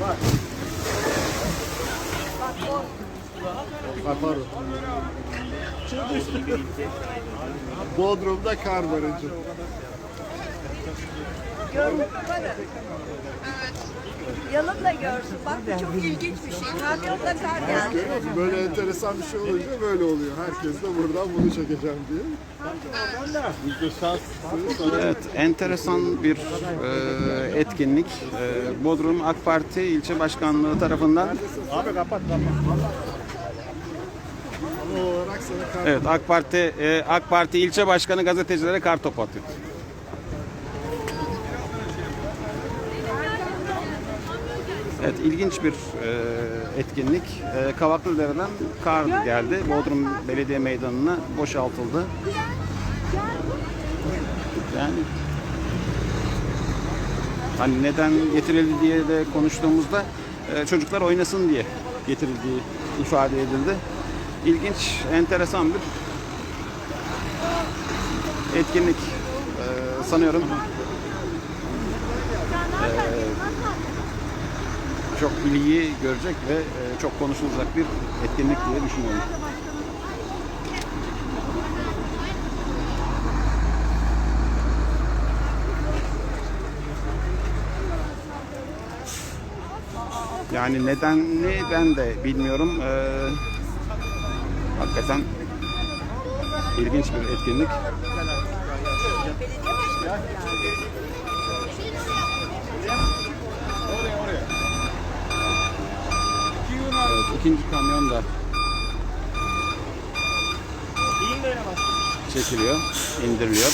Bak. Kapar. Bodrum'da kar var hocam. Görmedin? Evet. Yanımla görsün. Bak bu çok ilginç bir şey. Kamyonda kar geldi. Böyle enteresan bir şey olunca böyle oluyor. Herkes de buradan bunu çekeceğim diye. Evet, enteresan bir e, etkinlik. E, Bodrum AK Parti İlçe Başkanlığı tarafından sana kar Evet AK Parti e, AK Parti ilçe başkanı gazetecilere kar topu atıyor. Evet ilginç bir e, etkinlik. E, Kavaklıdere'den kar geldi. Bodrum Belediye Meydanı'na boşaltıldı. Yani hani neden getirildi diye de konuştuğumuzda e, çocuklar oynasın diye getirildiği ifade edildi. İlginç, enteresan bir etkinlik e, sanıyorum. Çok ilgi görecek ve e, çok konuşulacak bir etkinlik diye düşünüyorum. Yani nedenini ben de bilmiyorum. Ee, hakikaten ilginç bir etkinlik. Evet, ikinci kamyon da çekiliyor, indiriliyor.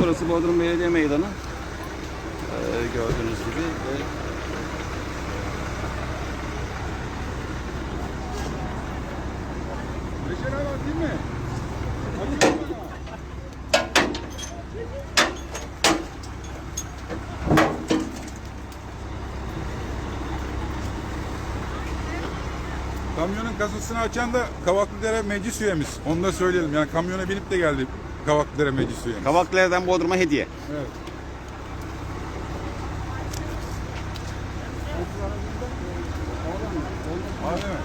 Burası Bodrum Belediye Meydanı. Ee, gördüğünüz gibi ve Kamyonun kasasını açan da Kavaklıdere meclis üyemiz. Onu da söyleyelim. Yani kamyona binip de geldi Kavaklıdere meclis üyemiz. Kavaklılar'dan Bodrum'a hediye. Evet. Öyle mi?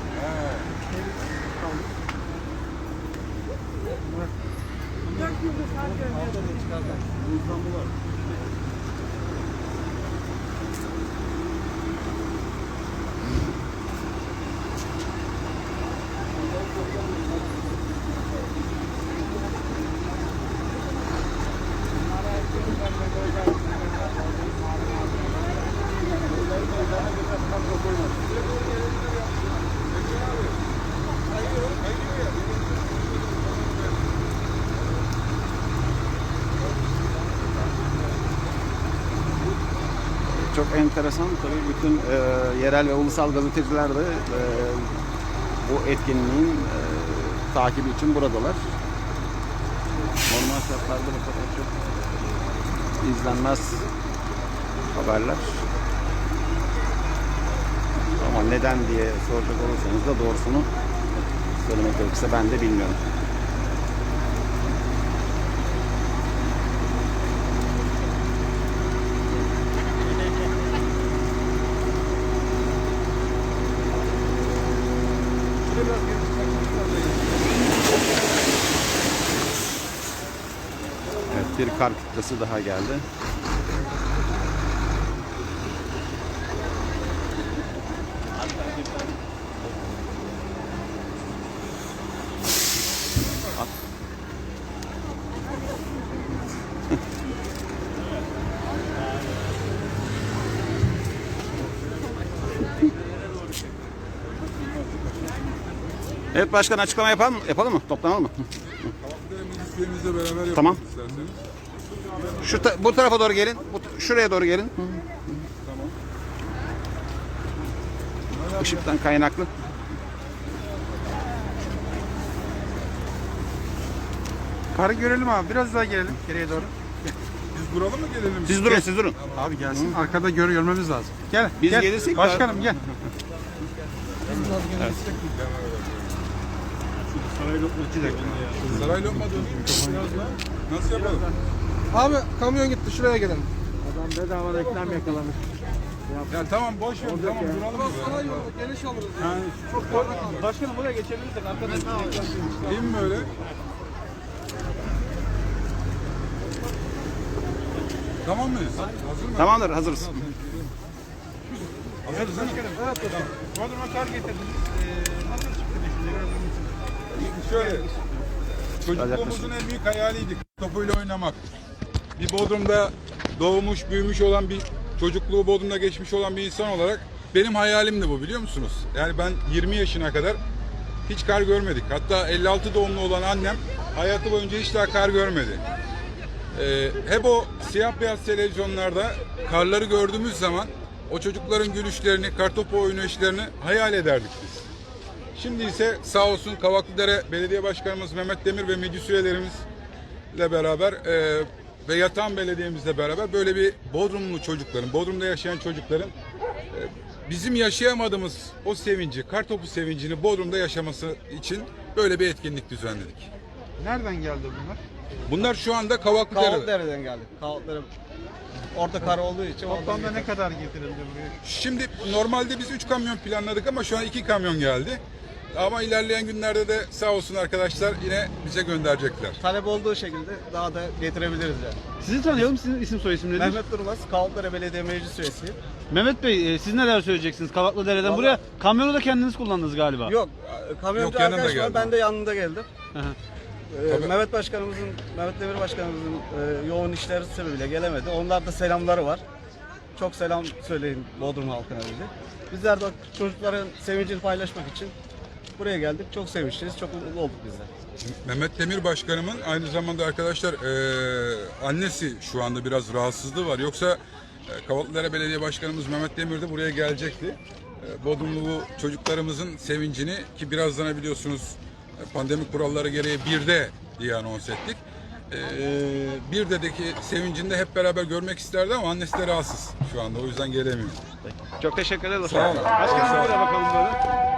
Çok enteresan tabii bütün e, yerel ve ulusal gazeteciler de e, bu etkinliğin e, takibi için buradalar. Normal şartlarda bu kadar çok izlenmez haberler. Ama neden diye soracak olursanız da doğrusunu söylemek gerekirse ben de bilmiyorum. Evet bir kar kütlesi daha geldi. Evet başkan açıklama yapalım mı? Yapalım mı? Toplanalım mı? Kavaklıdere meclis üyemizle beraber yapalım Tamam. isterseniz. Şu ta- bu tarafa doğru gelin. Bu, şuraya doğru gelin. Işıktan kaynaklı. Karı görelim abi. Biraz daha gelelim geriye doğru. Biz duralım mı gelelim? Siz durun, siz durun. Abi gelsin. Arkada gör görmemiz lazım. Gel. Biz gel. gelirsek Başkanım gel. Saray lokma döneyim mi? Biraz daha. Nasıl yapalım? Abi kamyon gitti şuraya gelelim. Ya tamam boş ver tamam duralım. Geniş alırız. Yani Başkanım buraya geçebilirsek arkadaşlar. iyi mi böyle? Tamam mıyız? Hazır mı? Tamamdır hazırız. Hazırız değil mi? Evet. Bodrum'a kar getirdiniz. Ee, nasıl çıktı düşünceler? Şöyle, çocukluğumuzun en büyük hayaliydi topuyla oynamak. Bir Bodrum'da doğmuş, büyümüş olan bir çocukluğu Bodrum'da geçmiş olan bir insan olarak benim hayalimdi bu biliyor musunuz? Yani ben 20 yaşına kadar hiç kar görmedik. Hatta 56 doğumlu olan annem hayatı boyunca hiç daha kar görmedi. Ee, hep o siyah beyaz televizyonlarda karları gördüğümüz zaman o çocukların gülüşlerini, kartopu oynayışlarını hayal ederdik biz. Şimdi ise sağ olsun Kavaklıdere Belediye Başkanımız Mehmet Demir ve meclis üyelerimizle beraber e, ve Yatan Belediye'mizle beraber böyle bir Bodrumlu çocukların, Bodrum'da yaşayan çocukların e, bizim yaşayamadığımız o sevinci, kartopu sevincini Bodrum'da yaşaması için böyle bir etkinlik düzenledik. Nereden geldi bunlar? Bunlar şu anda Kavaklıdere'de. Kağıtlar'dan geldik. Kağıtları orada kar olduğu için Toplamda ne kadar getirildi buraya? Şimdi normalde biz 3 kamyon planladık ama şu an 2 kamyon geldi. Ama ilerleyen günlerde de sağ olsun arkadaşlar yine bize gönderecekler. Talep olduğu şekilde daha da getirebiliriz yani. Sizi tanıyalım. Sizin isim soy isim nedir? Mehmet, Mehmet Durmaz, Kağıtları Belediye Meclis Üyesiyim. Bey, e, siz neler söyleyeceksiniz Kavaklıdere'den? Vallahi- Buraya kamyonu da kendiniz kullandınız galiba. Yok, kamyoncu Yok, yanında arkadaş var, geldim. ben de yanında geldim. Hı hı. Ee, Tabii. Mehmet Başkanımızın, Mehmet Demir Başkanımızın e, yoğun işleri sebebiyle gelemedi. Onlar da selamları var. Çok selam söyleyin Bodrum halkına dedi. Bizler de çocukların sevincini paylaşmak için buraya geldik. Çok sevinçliyiz, çok mutlu olduk biz de. Mehmet Demir Başkanımın aynı zamanda arkadaşlar eee, annesi şu anda biraz rahatsızlığı var. Yoksa e, Kavaklıdere Belediye Başkanımız Mehmet Demir de buraya gelecekti. E, Bodrumlu çocuklarımızın sevincini ki birazdan biliyorsunuz e, pandemi kuralları gereği birde diye anons ettik. E, birdedeki sevincini de hep beraber görmek isterdi ama annesi de rahatsız şu anda o yüzden gelemiyor. Çok teşekkür ederiz. Sağ olun. Başkanım buraya bakalım böyle.